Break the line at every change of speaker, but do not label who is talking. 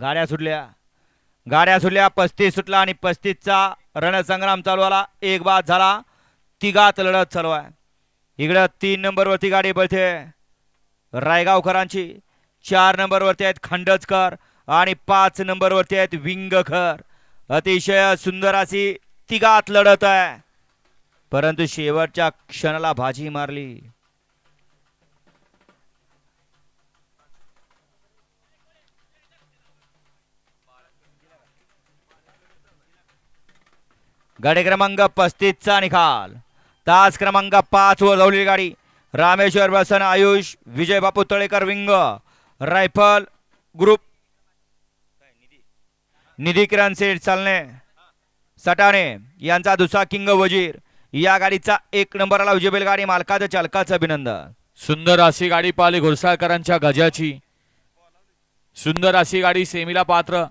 गाड्या सुटल्या. गाड्या सुटल्या पस्तीस सुटला आणि पस्तीसचा रणसंग्राम चालू आला एक बाद झाला. तिघात लढत चालू आहे. इकडं तीन नंबरवरती गाडी बळते रायगावकरांची चार नंबरवरती आहेत खंडचकर आणि पाच नंबरवरती आहेत विंगकर अतिशय सुंदर अशी तिघात लढत आहे. परंतु शेवटच्या क्षणाला भाजी मारली. गाडी क्रमांक पस्तीसचा निकाल. तास क्रमांक पाच वर धावलेली गाडी. रामेश्वर बसन Ayush Vijay Bapu Talekar wing. Rifle group. Nidhi Kiran Seth चालणे. सटाणे यांचा दुसरा किंग वजीर. या गाडीचा एक नंबरला विजय गाडी. मालकाचं चालकाचं अभिनंदन.
सुंदर अशी गाडी पाहिली घोरसाळकरांच्या गजाची. सुंदर अशी गाडी सेमीला पात्र.